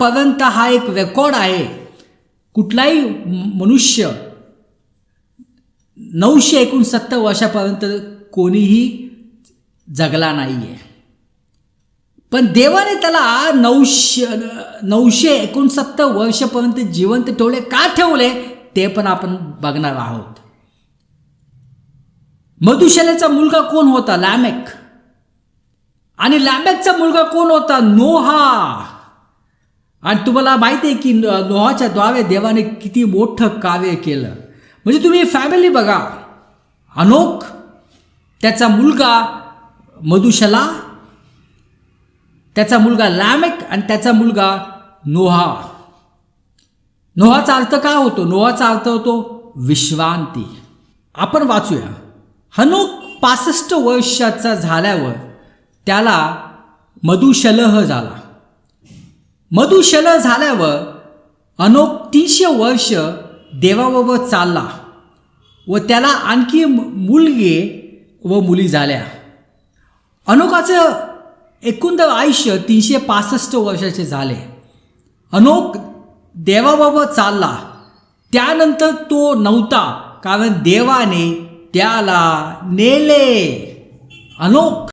पर्यंत हा एक रेकॉर्ड आहे. कुठलाही मनुष्य नऊशे एकोणसत्तर वर्षापर्यंत कोणीही जगला नाही आहे पण देवाने त्याला नऊशे नऊशे एकोणसत्तर वर्षापर्यंत जिवंत ठेवले. का ठेवले? ते पण आपण बघणार आहोत. मधुशलेचा मुलगा कोण होता? लॅमेक. आणि लॅमेकचा मुलगा कोण होता? नोहा. आणि तुम्हाला माहिती आहे की नोहाच्या द्वारे देवाने किती मोठं कार्य केलं. म्हणजे तुम्ही फॅमिली बघा. अनोख त्याचा मुलगा मधुशला त्याचा मुलगा लॅमेक आणि त्याचा मुलगा नोहा. नोहाचा अर्थ काय होतो? नोहाचा अर्थ होतो विश्रांती. आपण वाचूया. हनोक पासष्ट वर्षाचा झाल्यावर त्याला मधुशलह झाला. मधुशल झाल्यावर अनोक तीनशे वर्ष देवाबाबत चालला व त्याला आणखी मुलगे व मुली झाल्या. अनोकाचं एकंदर आयुष्य तीनशे पासष्ट वर्षाचे झाले. अनोक देवाबाबत चालला. त्यानंतर तो नव्हता कारण देवाने त्याला नेले. अनोक